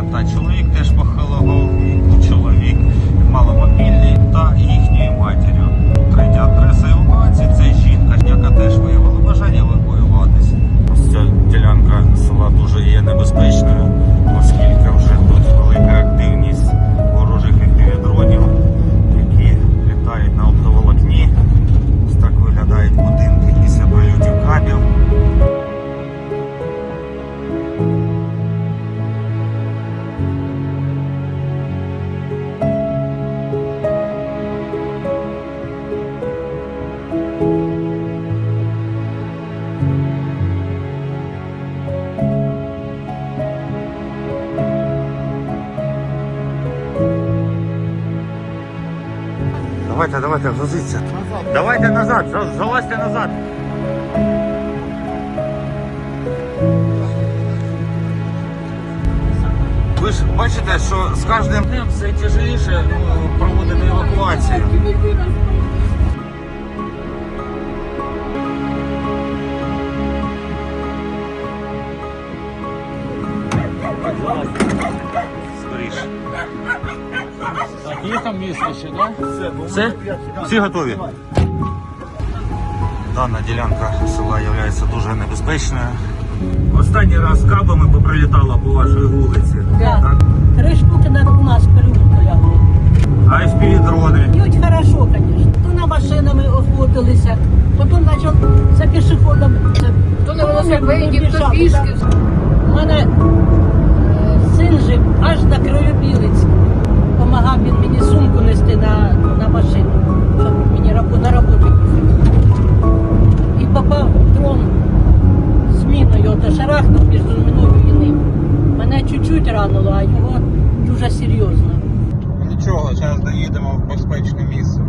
та чоловік теж похилого давайте, давайте, грузіться. Давайте назад, залазьте назад. Ви ж бачите, що з кожним днем все тяжеліше ну, проводити евакуацію. Скоріше. Є там місце ще, так? Все? Всі готові? Дана ділянка села є дуже небезпечною. Останній раз кабами поприлітало по вашій вулиці. Да. Три штуки на у нас переулку лягли. А fpv дрони. Б'ють хорошо, звісно. То на машинами охотилися, потім почав за пішоходом. То на велосипеді, то пішки. То між мною і ним. Мене чуть-чуть ранило, а його дуже серйозно. Нічого, зараз доїдемо в безпечне місце.